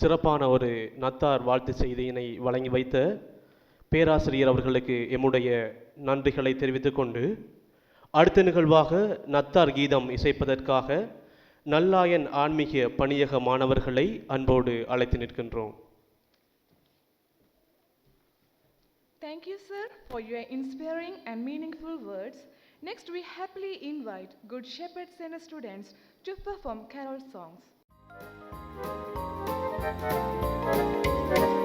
சிறப்பான ஒரு நத்தார் வாழ்த்து செய்தியினை வழங்கி வைத்த பேராசிரியர் அவர்களுக்கு எம்முடைய நன்றிகளை தெரிவித்துக்கொண்டு அடுத்த நிகழ்வாக நத்தார் கீதம் இசைப்பதற்காக நல்லாயன் ஆன்மீக பணியக மாணவர்களை அன்போடு அழைத்து நிற்கின்றோம் Thank you, sir, for your inspiring and meaningful words. Next, we happily invite Good Shepherd Center students to perform carol songs. Música